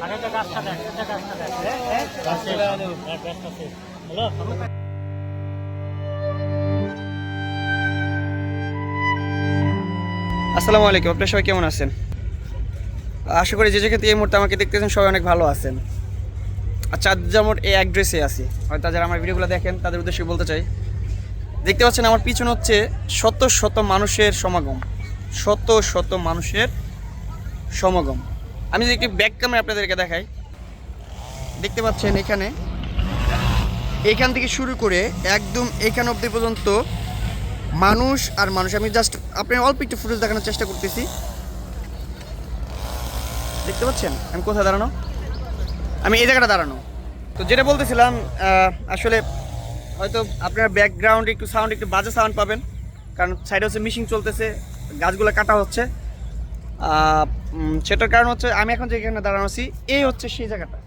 Hello আসসালামু আলাইকুম আপনার সবাই কেমন আছেন? আশা করি যে যেখানে এই মুহূর্তে আমাকে দেখতেছেন সবাই অনেক ভালো আছেন। আচ্ছা যেমন এই অ্যাড্রেসে আছি। হয়তো যারা আমার ভিডিওগুলো দেখেন তাদের উদ্দেশ্যে বলতে চাই। দেখতে পাচ্ছেন আমার পিছনে হচ্ছে শত শত মানুষের সমাগম। শত শত মানুষের সমাগম। আমি যদি ব্যাক ক্যামেরা আপনাদেরকে দেখাই। দেখতে পাচ্ছেন এখানে। এখান থেকে শুরু করে একদম এখান অবধি পর্যন্ত মানুষ আর মানুষ। আমি জাস্ট আপনার অল্প একটু ফুটেজ দেখানোর চেষ্টা করতেছি। দেখতে পাচ্ছেন? আমি কোথায় দাঁড়ানো? আমি এই জায়গাটা দাঁড়ানো। তো যেটা বলতেছিলাম আসলে হয়তো আপনার ব্যাকগ্রাউন্ডে একটু সাউন্ড একটু বাজে সাউন্ড পাবেন। কারণ সাইডে হচ্ছে মিশিং চলতেছে, গাছগুলো কাটা হচ্ছে। সেটার কারণ হচ্ছে আমি এখন যেখানে দাঁড়ানো আছি, এই হচ্ছে সেই জায়গাটা।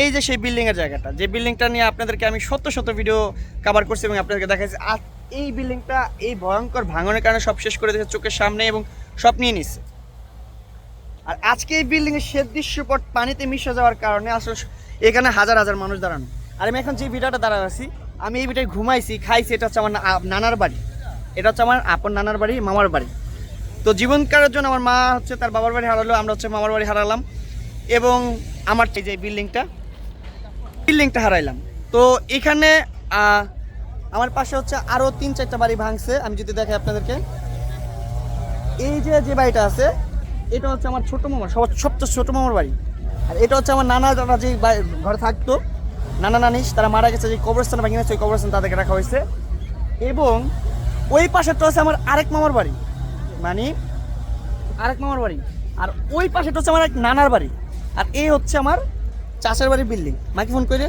এই যে সেই বিল্ডিংয়ের জায়গাটা, যে বিল্ডিংটা নিয়ে আপনাদেরকে আমি শত শত ভিডিও কভার করছি এবং আপনাদেরকে দেখাচ্ছি আর এই বিল্ডিংটা এই ভয়ঙ্কর ভাঙনের কারণে সব শেষ করে দিয়েছে চোখের সামনে এবং সব নিয়ে নিচ্ছে আর আজকে এই বিল্ডিংয়ের শেষ দৃশ্যপট পানিতে মিশে যাওয়ার কারণে আসলে এখানে হাজার হাজার মানুষ দাঁড়ানো। আর আমি এখন যে ভিডিওটা দাঁড়ানো আছি, আমি এই ভিটায় ঘুমাইছি, খাইছি, এটা হচ্ছে আমার নানার বাড়ি। এটা হচ্ছে আমার আপন নানার বাড়ি, মামার বাড়ি। তো জীবনকালের জন্য আমার মা হচ্ছে তার বাবার বাড়ি হারালো, আমরা হচ্ছে মামার বাড়ি হারালাম। এবং আমার এই যে বিল্ডিংটা বিল্ডিংটা হারাইলাম। তো এখানে আমার পাশে হচ্ছে আরও তিন চারটা বাড়ি ভাঙছে, আমি যদি দেখাই আপনাদেরকে। এই যে যে বাড়িটা আছে, এটা হচ্ছে আমার ছোট মামার, সবার সবচেয়ে ছোট মামার বাড়ি। আর এটা হচ্ছে আমার নানা দাদা যে ঘরে থাকতো, নানা নানিস, তারা মারা গেছে, যে কবরস্থান ভেঙে গেছে ওই কবরস্থান তাদেরকে রাখা হয়েছে। এবং ওই পাশেরটা হচ্ছে আমার আরেক মামার বাড়ি। মানে আরেক মামার বাড়ি। আর ওই পাশেটা হচ্ছে আমার এক নানার বাড়ি। আর এই হচ্ছে আমার চাষের বাড়ির বিল্ডিং মাকে ফোন করে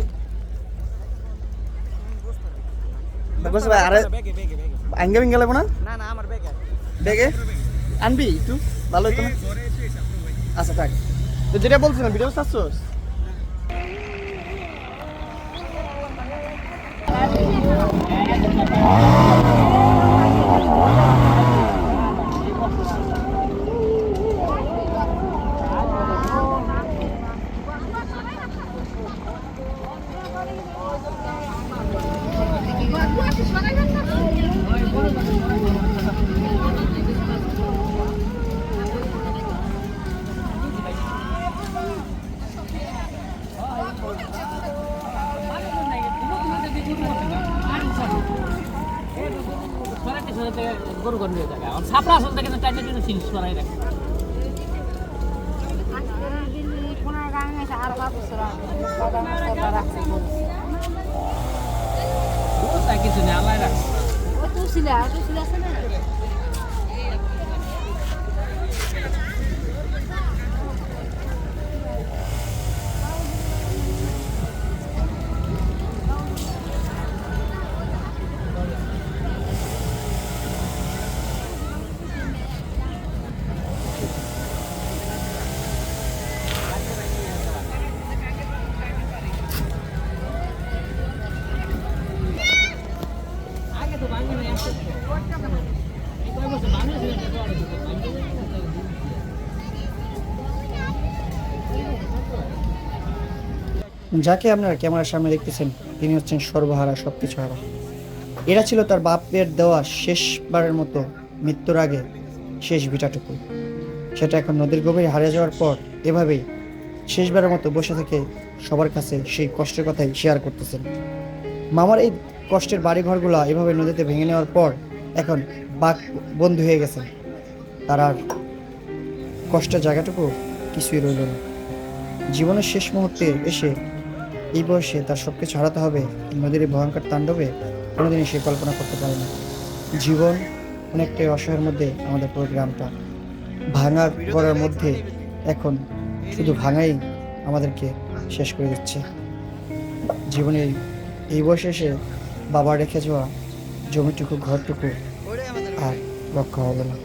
পারি আরে আঙ্গে ভেঙে লাগবো না? না না আমার ব্যাগে। ব্যাগে? আনবি একটু ভালো হইতো না? আচ্ছা থাক। তো যেটা বলছিলাম ভিডিও চাচ্ছোস গরু নিয়ে জায়গা ছাপড়া আসল থেকে টাইনে করাই রাখে। কিছু নেই আল্লাহ রাখছে যাকে আপনারা ক্যামেরার সামনে দেখতেছেন, তিনি হচ্ছেন সর্বহারা সব কিছু হারা। এরা ছিল তার বাপের দেওয়া শেষবারের মতো মৃত্যুর আগে শেষ ভিটাটুকু। সেটা এখন নদীর গভীরে হারিয়ে যাওয়ার পর এভাবেই শেষবারের মতো বসে থেকে সবার কাছে সেই কষ্টের কথাই শেয়ার করতেছেন। মামার এই কষ্টের বাড়িঘরগুলো এভাবে নদীতে ভেঙে নেওয়ার পর এখন বাঘ বন্ধু হয়ে গেছেন। তার আর কষ্টের জায়গাটুকু কিছুই রইল না। জীবনের শেষ মুহূর্তে এসে এই বয়সে তার সব কিছু হারাতে হবে নদীর এই ভয়ঙ্কর তাণ্ডবে কোনোদিনই সে কল্পনা করতে পারে না। জীবন অনেকটাই অসহায়ের মধ্যে আমাদের পুরো গ্রামটা। ভাঙার করার মধ্যে এখন শুধু ভাঙাই আমাদেরকে শেষ করে দিচ্ছে। জীবনের এই বয়সে এসে বাবা রেখে যাওয়া জমিটুকু, ঘরটুকু আর রক্ষা হবে না।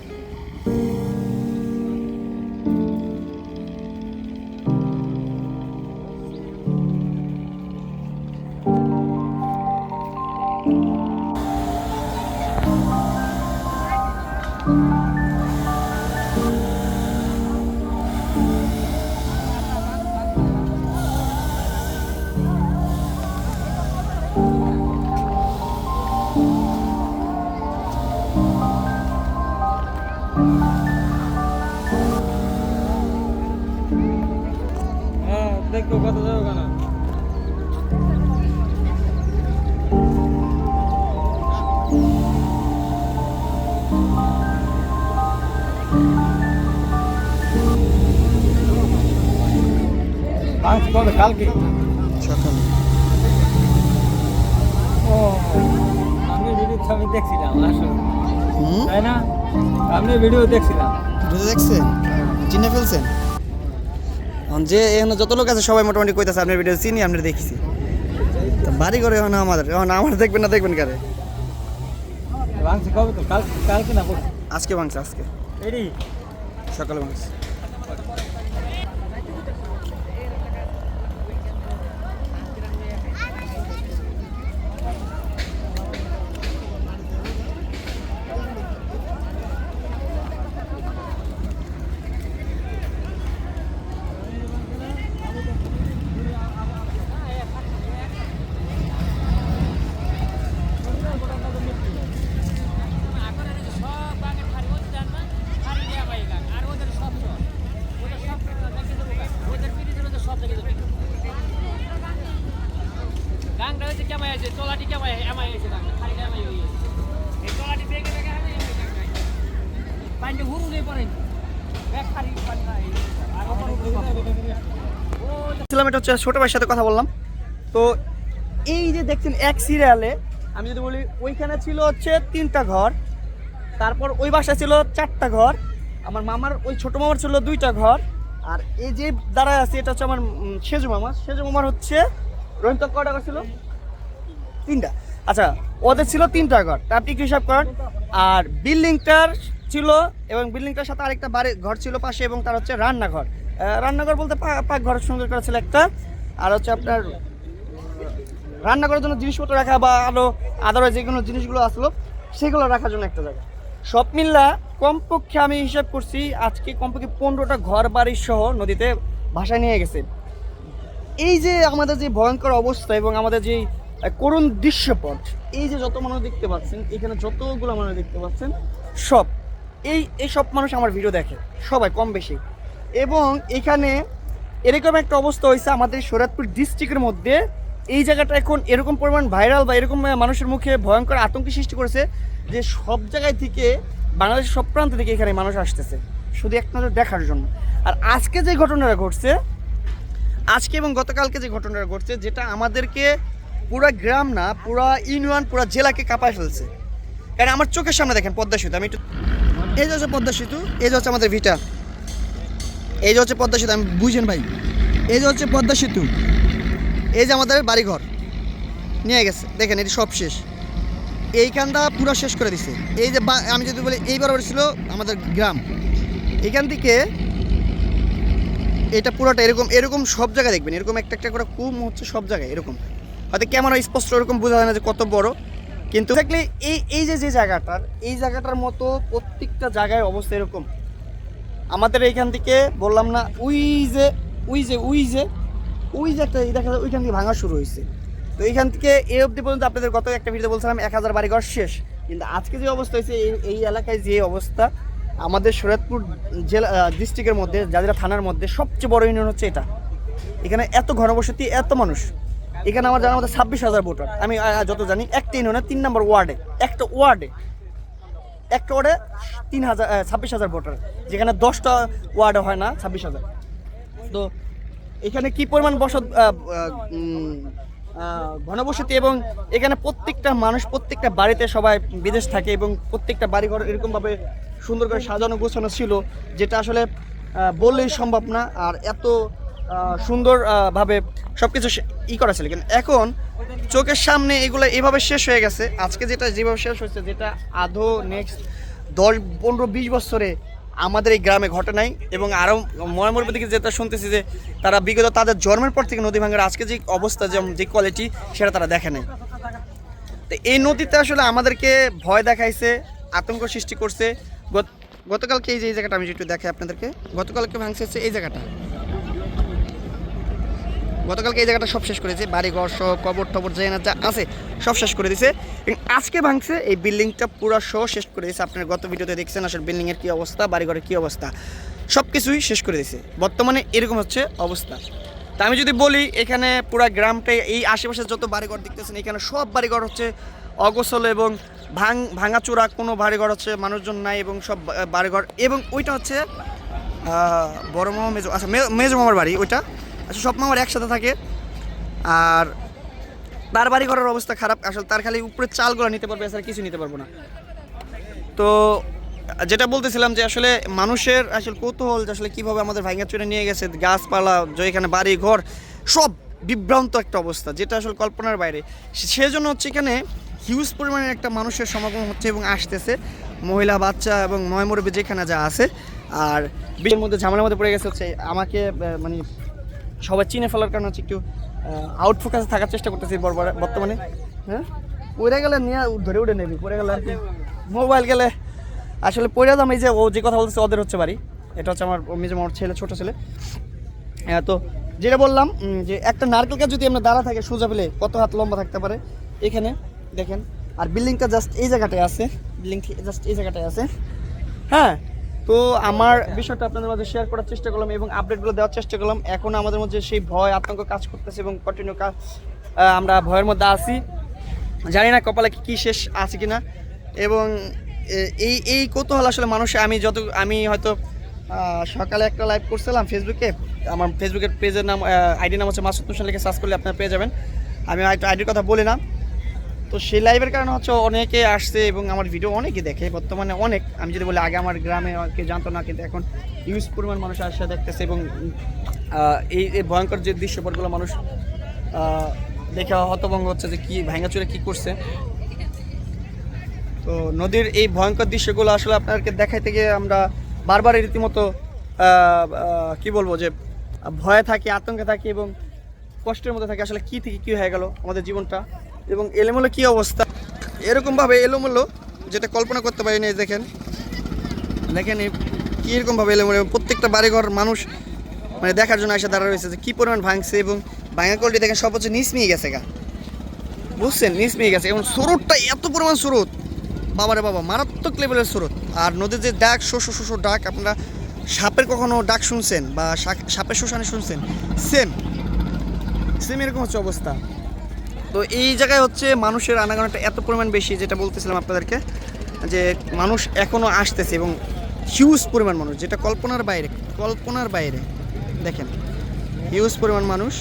আজ কবে কালকে সকালে ও আমি ভিডিও আমি দেখছিলাম আসলে। হুম? তাই না? আমি ভিডিও দেখছিলাম। দেখছেন চিনে ফেলছেন যে এখানে যত লোক আছে সবাই মোটামুটি কইতাছে আপনার ভিডিও চিনি আপনার দেখছি তো বাড়ি করে এখন আমাদের এখন আমার দেখবেন না দেখবেন কারে? ভাঙছে কবে তো? কাল কালকে না আজকে ভাঙছে আজকে। সকালে ভাঙছে গাংটা হচ্ছে কেমাই আছে তলাটি কেমাই এমাই আছে গাংটা খালি এমাই হয়ে গেছে এই তলাটি বেগে বেগে আমি পানিটা হুরুলে পড়ে ব্যাগ খালি পানি নাই আর ওপর উপরে ছিলাম এটা হচ্ছে ছোট ভাইয়ের সাথে কথা বললাম। তো এই যে দেখছেন, এক সিরিয়ালে আমি যদি বলি, ওইখানে ছিল হচ্ছে তিনটা ঘর, তারপর ওই বাসা ছিল চারটা ঘর, আমার মামার ওই ছোট মামার ছিল দুইটা ঘর, আর এই যে দাঁড়ায় আছে, এটা হচ্ছে আমার সেজু মামা। সেজু মামার হচ্ছে, রহিম তক কয়টা ঘর ছিল? তিনটা। আচ্ছা ওদের ছিল তিনটা ঘর, তা আপনি হিসাব করেন। আর বিল্ডিংটার ছিল, এবং বিল্ডিংটার সাথে আরেকটা বাড়ি, ঘর ছিল পাশে, এবং তার হচ্ছে রান্নাঘর। রান্নাঘর বলতে পা- পাক ঘর সুন্দর করা ছিল একটা। আর হচ্ছে আপনার রান্না করার জন্য জিনিসপত্র রাখা বা আরও আদারওয়াইজ কোনো জিনিসগুলো আসলো, সেগুলো রাখার জন্য একটা জায়গা। সব মিল্লা কমপক্ষে আমি হিসাব করছি, আজকে কমপক্ষে পনেরোটা ঘর বাড়ি সহ নদীতে ভাসায় নিয়ে গেছে। এই যে আমাদের যে ভয়ঙ্কর অবস্থা এবং আমাদের যে করুণ দৃশ্যপট, এই যে যত মানুষ দেখতে পাচ্ছেন, এখানে যতগুলো মানুষ দেখতে পাচ্ছেন, সব, এই এই সব মানুষ আমার ভিডিও দেখে, সবাই কম বেশি। এবং এখানে এরকম একটা অবস্থা হয়েছে আমাদের শরৎপুর ডিস্ট্রিক্টের মধ্যে। এই জায়গাটা এখন এরকম পরিমাণ ভাইরাল বা এরকম মানুষের মুখে ভয়ঙ্কর আতঙ্ক সৃষ্টি করেছে যে সব জায়গায় থেকে বাংলাদেশের সব প্রান্ত থেকে এখানে মানুষ আসতেছে। শুধু এক নজর দেখার জন্য। আর আজকে যে ঘটনাটা ঘটছে, আজকে এবং গতকালকে যে ঘটনাটা ঘটছে, যেটা আমাদেরকে পুরা গ্রাম না, পুরা ইউনিয়ন, পুরা জেলাকে কাঁপায় ফেলছে। কারণ আমার চোখের সামনে দেখেন পদ্মা সেতু, আমি একটু এই যে হচ্ছে পদ্মা সেতু, এই যে হচ্ছে আমাদের ভিটা। এই যে হচ্ছে পদ্মা সেতু, আমি বুঝেন ভাই। এই যে হচ্ছে পদ্মা সেতু, এই যে আমাদের বাড়িঘর, নিয়ে গেছে। দেখেন, এটি সব শেষ। এইখানটা পুরো শেষ করে দিছে। এই যে আমি যদি বলি, এই বরাবর ছিল আমাদের গ্রাম। এখান থেকে এটা পুরোটা এরকম এরকম সব জায়গায় দেখবেন। এরকম একটা একটা করে কুম হচ্ছে সব জায়গায়, এরকম। হয়তো ক্যামেরা স্পষ্ট এরকম বোঝা যায় না যে কত বড়, কিন্তু দেখলে এই এই যে যে জায়গাটার, এই জায়গাটার মতো প্রত্যেকটা জায়গায় অবস্থা এরকম। আমাদের এইখান থেকে বললাম না উই যে উই যে উই যে উই যে একটা দেখা যায় ওইখান থেকে ভাঙা শুরু হয়েছে। তো এইখান থেকে এই অবধি পর্যন্ত আপনাদের গত একটা ভিডিও বলছিলাম, এক হাজার বাড়িঘর শেষ। কিন্তু আজকে যে অবস্থা হয়েছে, এই এই এলাকায় যে অবস্থা, আমাদের শরীয়তপুর জেলা ডিস্ট্রিক্টের মধ্যে জাজিরা থানার মধ্যে সবচেয়ে বড় ইউনিয়ন হচ্ছে এটা। এখানে এত ঘনবসতি, এত মানুষ। এখানে আমার জানার মধ্যে ছাব্বিশ হাজার ভোটার। আমি যত জানি, একটা ইউনিয়নে তিন নম্বর ওয়ার্ডে একটা ওয়ার্ডে একটা ওয়ার্ডে তিন হাজার ছাব্বিশ হাজার ভোটার। যেখানে দশটা ওয়ার্ডে হয় না ছাব্বিশ হাজার। তো এখানে কি পরিমাণ বসত ঘনবসতি এবং এখানে প্রত্যেকটা মানুষ প্রত্যেকটা বাড়িতে সবাই বিদেশ থাকে এবং প্রত্যেকটা বাড়িঘর এরকমভাবে সুন্দর করে সাজানো গোছানো ছিল যেটা আসলে বললেই সম্ভব না। আর এত আহ, সুন্দর আহ, ভাবে সব কিছু ই করা ছিল। কিন্তু এখন চোখের সামনে এগুলো এভাবে শেষ হয়ে গেছে। আজকে যেটা যেভাবে শেষ হয়েছে, যেটা আধো নেক্সট দশ, পনেরো, বিশ বছরে আমাদের এই গ্রামে ঘটে নাই এবং আরও ময়মরপুর থেকে যেটা শুনতেছি যে তারা বিগত তাদের জন্মের পর থেকে নদী ভাঙার আজকে যে অবস্থা যেমন যে কোয়ালিটি সেটা তারা দেখে নাই। তো এই নদীতে আসলে আমাদেরকে ভয় দেখাইছে, আতঙ্ক সৃষ্টি করছে। গত- গতকালকে এই যে এই জায়গাটা আমি একটু দেখাই আপনাদেরকে, গতকালকে ভাঙছে এই জায়গাটা। গতকালকে এই জায়গাটা সব শেষ করেছে। বাড়ি ঘর সহ কবর টবর যে যা আছে সব শেষ করে দিছে। আজকে ভাঙছে, এই বিল্ডিংটা পুরো সহ শেষ করে দিয়েছে আপনার গত ভিডিওতে দেখছেন আসলে বিল্ডিংয়ের কী অবস্থা বাড়ি ঘরের কী অবস্থা। সব কিছুই শেষ করে দিয়েছে বর্তমানে এরকম হচ্ছে অবস্থা। তা আমি যদি বলি, এখানে পুরো গ্রামটাই এই আশেপাশে যত বাড়িঘর দেখতেছেন, এখানে সব বাড়িঘর হচ্ছে অগোছল এবং ভাঙ ভাঙাচোরা, কোনো বাড়িঘর হচ্ছে মানুষজন নাই এবং সব বাড়িঘর। এবং ওইটা হচ্ছে বড় মামা মেজো আচ্ছা মেজো মামার বাড়ি, ওইটা। আচ্ছা সব মামার একসাথে থাকে। আর তার বাড়ি ঘরের অবস্থা খারাপ। আসলে তার খালি উপরে চালগুলো নিতে পারবে, এছাড়া কিছু নিতে পারব না। তো যেটা বলতেছিলাম যে আসলে মানুষের আসলে কৌতূহল যে আসলে কীভাবে আমাদের ভাঙ্গা চুরে নিয়ে গেছে, গাছপালা যে এখানে বাড়ি, ঘর, সব বিভ্রান্ত একটা অবস্থা, যেটা আসলে কল্পনার বাইরে। সেজন্য হচ্ছে এখানে হিউজ পরিমাণের একটা মানুষের সমাগম হচ্ছে এবং আসতেছে। মহিলা, বাচ্চা এবং ময়মরবী যেখানে যা আছে। আর বিয়ের মধ্যে ঝামেলার মধ্যে পড়ে গেছে হচ্ছে, আমাকে মানে সবাই চিনে ফেলার কারণে হচ্ছে একটু আউট ফোকাসে থাকার চেষ্টা করতেছি বর্ব- বর্তমানে। হ্যাঁ? পড়ে গেলে নিয়ে ধরে উঠে নেবি, পড়ে গেলে আর কি। মোবাইল গেলে আসলে পড়ে যাম, এই যে ও যে কথা বলতেছে, ওদের হচ্ছে বাড়ি। এটা হচ্ছে আমার মেজো আমার ছেলে, ছোট ছেলে। হ্যাঁ তো যেটা বললাম যে একটা নারকেল গাছ যদি আমরা দাঁড়া থাকে, সোজা পেলে কত হাত লম্বা থাকতে পারে? এখানে দেখেন, আর বিল্ডিংটা জাস্ট এই জায়গাটায় আছে। বিল্ডিং জাস্ট এই জায়গাটায় আছে। হ্যাঁ তো আমার বিষয়টা আপনাদের মাঝে শেয়ার করার চেষ্টা করলাম এবং আপডেটগুলো দেওয়ার চেষ্টা করলাম। এখন আমাদের মধ্যে সেই ভয়, আতঙ্ক কাজ করতেছে এবং কন্টিনিউ কাজ আমরা ভয়ের মধ্যে আছি। জানি না কপালে কি শেষ আছে কিনা। এবং এই এই কৌতূহল আসলে মানুষে, আমি যত, আমি হয়তো সকালে একটা লাইভ করছিলাম ফেসবুকে আমার ফেসবুকের পেজের নাম আইডি নাম হচ্ছে মাসুদ হোসেন লিখে সার্চ করলে আপনারা পেয়ে যাবেন। আমি হয়তো আইডির কথা বলি না। তো সেই লাইভের কারণে হচ্ছে অনেকে আসছে এবং আমার ভিডিও অনেকে দেখে, বর্তমানে অনেক। আমি যদি বলি, আগে আমার গ্রামে কেউ জানতো না, কিন্তু এখন ইউজ পরিমাণ মানুষ আসে, দেখতেছে এবং এই এই ভয়ঙ্কর যে দৃশ্যপটগুলো মানুষ দেখে হতভঙ্গ হচ্ছে যে কী ভাঙাচুরে কী করছে। তো নদীর এই ভয়ঙ্কর দৃশ্যগুলো আসলে আপনাদেরকে দেখাইতে গিয়ে আমরা বারবার রীতিমতো কি বলব যে, ভয়ে থাকি, আতঙ্কে থাকি এবং কষ্টের মধ্যে থাকি, আসলে কী থেকে কী হয়ে গেল আমাদের জীবনটা। এবং এলোমেলো কি অবস্থা? এরকমভাবে এলোমেলো যেটা কল্পনা করতে পারি না দেখেন। দেখেন কীরকমভাবে এলোমেলো প্রত্যেকটা বাড়িঘর মানুষ মানে দেখার জন্য এসে দাঁড়া রয়েছে যে কী পরিমাণ ভাঙছে, এবং ভাঙা কলটি দেখেন সব হচ্ছে নিচ নিয়ে গেছে গা। বুঝছেন? নিচ নিয়ে গেছে, এবং স্রোতটা এত পরিমাণ স্রোত বাবারে বাবা, মারাত্মক লেভেলের স্রোত আর নদীর যে ডাক শোষো শোষো ডাক, আপনারা সাপের কখনো ডাক শুনছেন বা সাপের শোষানি শুনছেন? সেম সেম এরকম হচ্ছে অবস্থা। তো এই জায়গায় হচ্ছে মানুষের আনাগোনাটা এত পরিমাণ বেশি যেটা বলতেছিলাম আপনাদেরকে, যে মানুষ এখনও আসতেছে এবং হিউজ পরিমাণ মানুষ, যেটা কল্পনার বাইরে কল্পনার বাইরে, দেখেন হিউজ পরিমাণ মানুষ,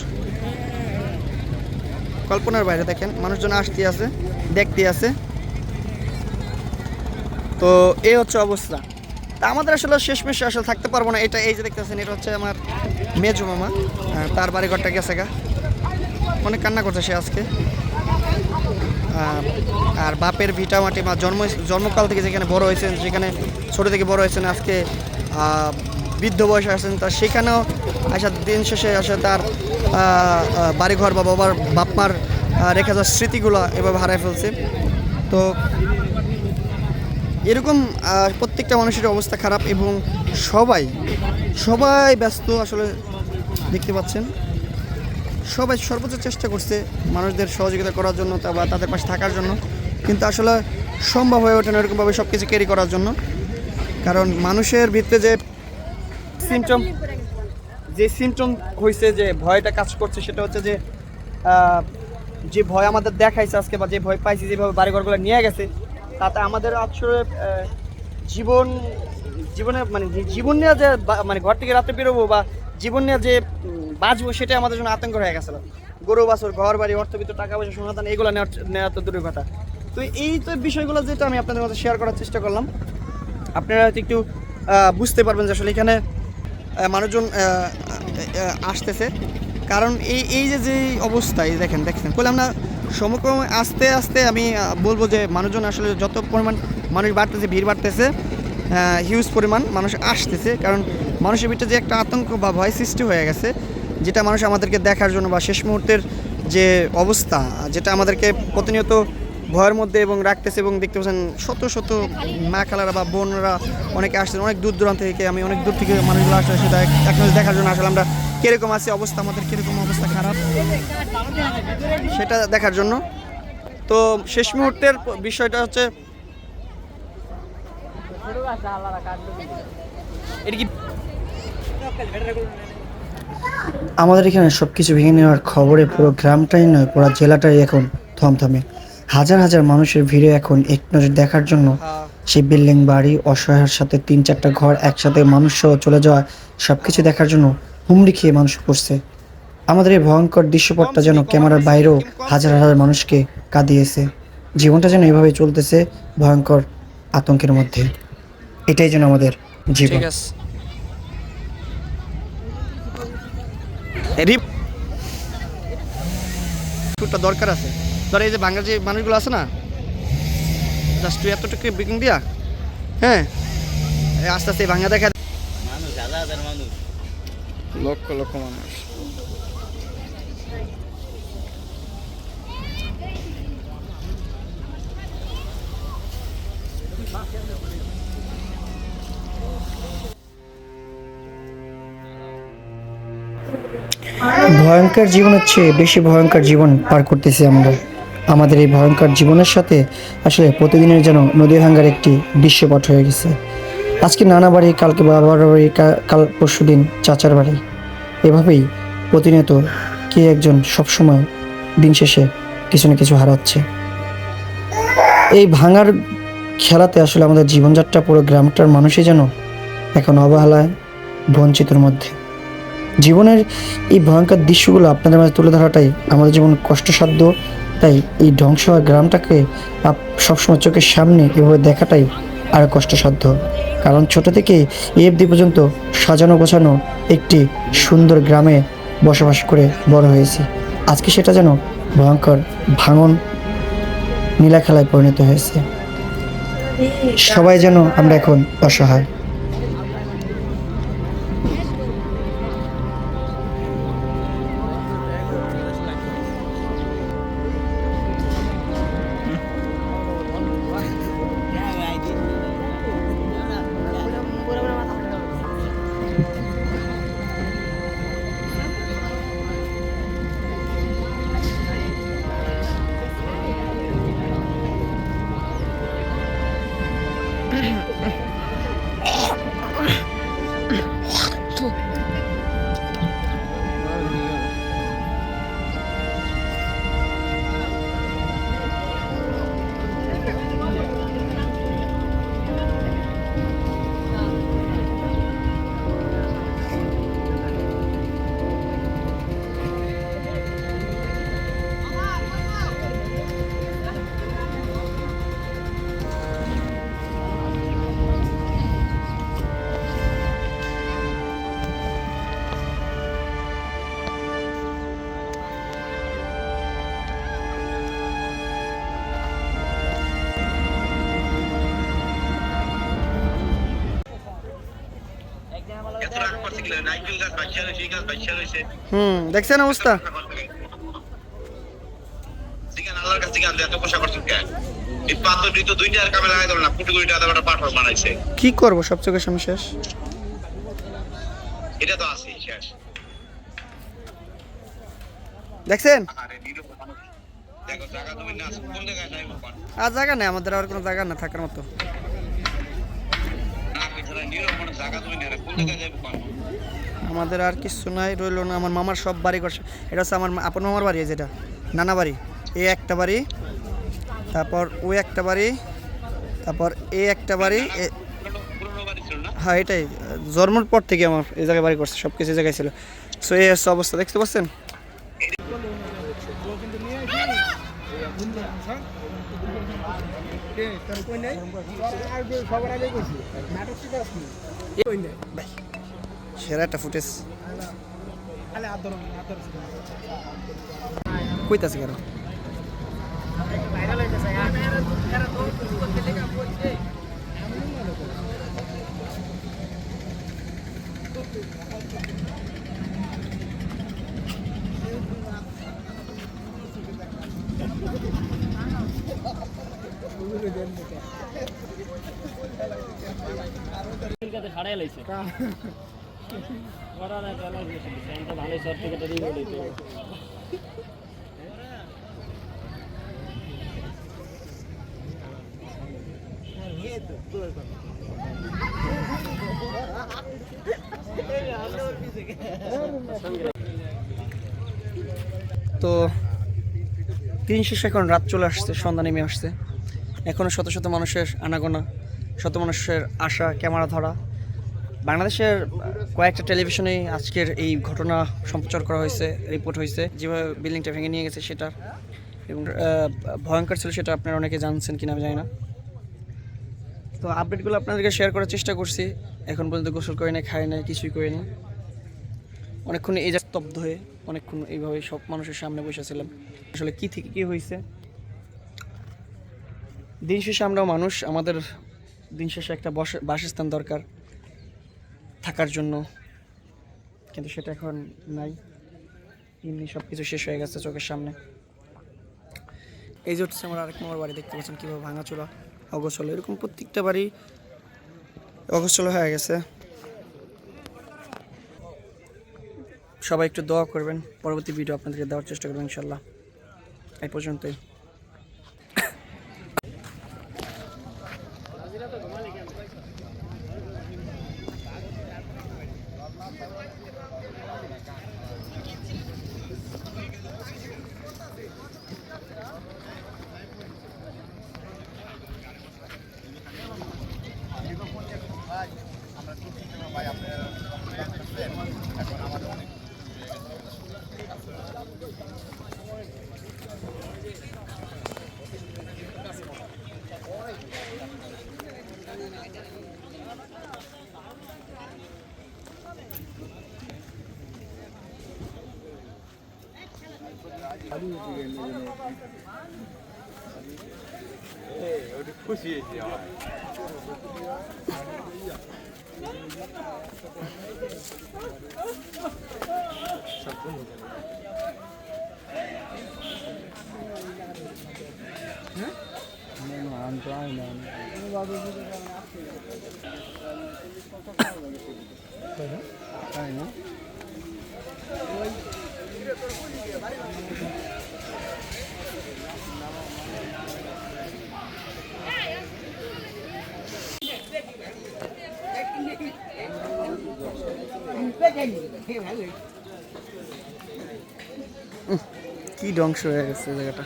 কল্পনার বাইরে দেখেন, মানুষজন আসতে আছে, দেখতে আছে। তো এই হচ্ছে অবস্থা। তা আমাদের আসলে শেষমেশ আসলে থাকতে পারব না, এটা এই যে দেখতেছেন, এটা হচ্ছে আমার মেজো মামা তার বাড়ি ঘরটা গেছে গা। অনেক কান্না করছে সে আজকে। আর বাপের ভিটা মাটি মা জন্ম, জন্মকাল থেকে যেখানে বড় হয়েছেন, যেখানে ছোট থেকে বড় হয়েছেন, আজকে বৃদ্ধ বয়সে আসেন তা সেখানেও আসার দিন শেষে আসে তার বাড়িঘর বা বাবার বাপমার রেখে যাওয়া স্মৃতিগুলো এভাবে হারায় ফেলছে। তো এরকম প্রত্যেকটা মানুষের অবস্থা খারাপ এবং সবাই সবাই ব্যস্ত আসলে দেখতে পাচ্ছেন। সবাই সর্বোচ্চ চেষ্টা করছে মানুষদের সহযোগিতা করার জন্য বা তাদের পাশে থাকার জন্য। কিন্তু আসলে সম্ভব হয়ে ওঠে না এরকমভাবে সব কিছু ক্যারি করার জন্য। কারণ মানুষের ভিতরে যে সিমটম যে সিমটম হয়েছে যে ভয়টা কাজ করছে সেটা হচ্ছে যে যে ভয় আমাদের দেখাইছে আজকে বা যে ভয় পাইছি যেভাবে বাড়িঘরগুলো নিয়ে গেছে, তাতে আমাদের আসলে জীবন, জীবনে মানে জীবন নিয়ে যে মানে ঘর থেকে রাতে বেরোবো বা জীবন নিয়ে যে বাঁচবো সেটা আমাদের জন্য আতঙ্ক হয়ে গেছিল গরু, বাছর, ঘর বাড়ি অর্থবিত্ত টাকা পয়সা, সমাধান, এগুলো নেওয়ার নেওয়া তো দূরের কথা। তো এই তো বিষয়গুলো যেটা আমি আপনাদের মধ্যে শেয়ার করার চেষ্টা করলাম। আপনারা হয়তো একটু বুঝতে পারবেন যে আসলে এখানে মানুষজন আসতেছে। কারণ এই এই যে যে অবস্থা, এই দেখেন দেখছেন বলে আমরা সমক্রমে আস্তে আস্তে আমি বলব যে মানুষজন আসলে যত পরিমাণ মানুষ বাড়তেছে, ভিড় বাড়তেছে হিউজ পরিমাণ মানুষ আসতেছে। কারণ মানুষের ভিতরে যে একটা আতঙ্ক বা ভয় সৃষ্টি হয়ে গেছে যেটা মানুষ আমাদেরকে দেখার জন্য বা শেষ মুহূর্তের যে অবস্থা, যেটা আমাদেরকে প্রতিনিয়ত ভয়ের মধ্যে এবং রাখতেছে এবং দেখতে পাচ্ছেন শত শত মা খালারা বা বোনরা অনেকে আসছেন, অনেক দূর দূরান্ত থেকে, আমি অনেক দূর থেকে মানুষগুলো আসলে সেটা এক নজর দেখার জন্য আসলে আমরা কীরকম আছি, অবস্থা আমাদের কীরকম, অবস্থা খারাপ সেটা দেখার জন্য। তো শেষ মুহূর্তের বিষয়টা হচ্ছে এটা কি আমাদের এখানে সব কিছু ভেঙে নেওয়ার খবরে পুরো গ্রামটাই নয় পুরো জেলাটাই এখন থমথমে। হাজার হাজার মানুষের ভিড়ে এখন এক নজর দেখার জন্য সেই বিল্ডিং বাড়ি অসহায়ের সাথে তিন চারটা ঘর একসাথে মানুষ সহ চলে যাওয়া সব কিছু দেখার জন্য হুমড়ি খেয়ে মানুষ পড়ছে। আমাদের এই ভয়ঙ্কর দৃশ্যপটটা যেন ক্যামেরার বাইরেও হাজার হাজার মানুষকে কাঁদিয়েছে। জীবনটা যেন এভাবে চলতেছে ভয়ঙ্কর আতঙ্কের মধ্যে। এটাই যেন আমাদের জীবন ঠিক আছে রিপ। দরকার আছে। ধর এই যে বাংলা যে মানুষগুলো আছে না জাস্ট তুই এতটুকু বিকিং দিয়া হ্যাঁ? আস্তে আস্তে ভাঙা দেখা মানুষ হাজার হাজার মানুষ। লক্ষ লক্ষ মানুষ। ভয়ঙ্কর জীবনের চেয়ে বেশি ভয়ঙ্কর জীবন পার করতেছি আমরা। আমাদের এই ভয়ঙ্কর জীবনের সাথে আসলে প্রতিদিনের যেন নদী ভাঙ্গার একটি দৃশ্যপট হয়ে গেছে। আজকে নানা বাড়ি, কালকে বাবার বাড়ি কাল পরশু দিন চাচার বাড়ি। এভাবেই প্রতিনিয়ত কে একজন সবসময় দিন শেষে কিছু না কিছু হারাচ্ছে। এই ভাঙার খেলাতে আসলে আমাদের জীবনযাত্রা পুরো গ্রামটার মানুষই যেন এখন অবহেলায়, বঞ্চিতর মধ্যে। জীবনের এই ভয়ঙ্কর দৃশ্যগুলো আপনাদের মাঝে তুলে ধরাটাই আমাদের জীবন কষ্টসাধ্য। তাই এই ধ্বংস হওয়া গ্রামটাকে সবসময় চোখের সামনে এভাবে দেখাটাই আরও কষ্টসাধ্য। কারণ ছোট থেকে অবধি পর্যন্ত সাজানো গোছানো একটি সুন্দর গ্রামে বসবাস করে বড় হয়েছি। আজকে সেটা যেন ভয়ঙ্কর ভাঙন নীলা খেলায় পরিণত হয়েছে। সবাই যেন আমরা এখন অসহায়। এটা তো শেষ। দেখছেন? আরে জায়গা আমাদের আর কোনো জায়গা না থাকার মতো না বেচারা নিরীহ মানুষ, জায়গা তুমি না রে, কোন জায়গায় যাইবো কোন? আমাদের আর কিছু নাই রইল না আমার মামার সব বাড়ি করছে এটা হচ্ছে আমার আপন মামার বাড়ি যেটা। নানা বাড়ি। এ একটা বাড়ি তারপর ও একটা বাড়ি তারপর এ একটা বাড়ি? হ্যাঁ এটাই। জন্মের পর থেকে আমার এই জায়গায় বাড়ি করছে সব কিছু জায়গায় ছিল। সো এই হচ্ছে অবস্থা দেখতে পাচ্ছেন? সেরা একটা ফুটেজ কইতাছে কেন? লাইছে। তো রিমোট দিতে তো দিন শেষে এখন রাত চলে আসছে সন্ধ্যা নেমে আসছে। এখনও শত শত মানুষের আনাগোনা শত মানুষের আশা ক্যামেরা ধরা বাংলাদেশের কয়েকটা টেলিভিশনে আজকের এই ঘটনা সম্প্রচার করা হয়েছে রিপোর্ট হয়েছে। যেভাবে বিল্ডিংটা ভেঙে নিয়ে গেছে সেটা, এবং ভয়ঙ্কর ছিল সেটা আপনারা অনেকে জানছেন কিনা আমি জানি না। তো আপডেটগুলো আপনাদেরকে শেয়ার করার চেষ্টা করছি। এখন পর্যন্ত গোসল করে নাই খায় নাই, কিছুই করে নাই। অনেকক্ষণ এই যা স্তব্ধ হয়ে অনেকক্ষণ এইভাবে সব মানুষের সামনে বসেছিলাম আসলে কি থেকে কী হয়েছে? দিন শেষে আমরাও মানুষ, আমাদের দিন শেষে একটা বস- বাসস্থান দরকার। থাকার জন্য। কিন্তু সেটা এখন নাই। এমনি সব কিছু শেষ হয়ে গেছে চোখের সামনে। এই যে হচ্ছে আমার আরেক নম্বর বাড়ি দেখতে পাচ্ছেন কীভাবে ভাঙাচোরা অগোছল। এরকম প্রত্যেকটা বাড়ি অগোছল হয়ে গেছে। সবাই একটু দোয়া করবেন। পরবর্তী ভিডিও আপনাদেরকে দেওয়ার চেষ্টা করবেন ইনশাল্লাহ এই পর্যন্তই। খুশি হয়েছি আমার তাই না ওই কি ধ্বংস হয়ে গেছে জায়গাটা?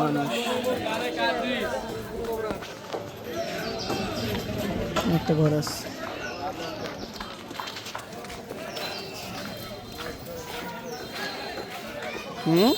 মানুষ। একটা ঘর আছে। হুম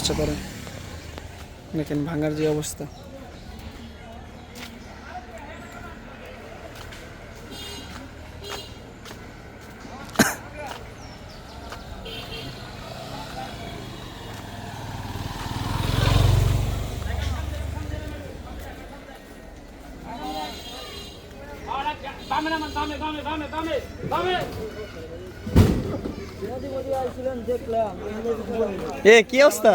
এখনও কাজ করে দেখেন ভাঙার যে অবস্থা। এ কি অবস্থা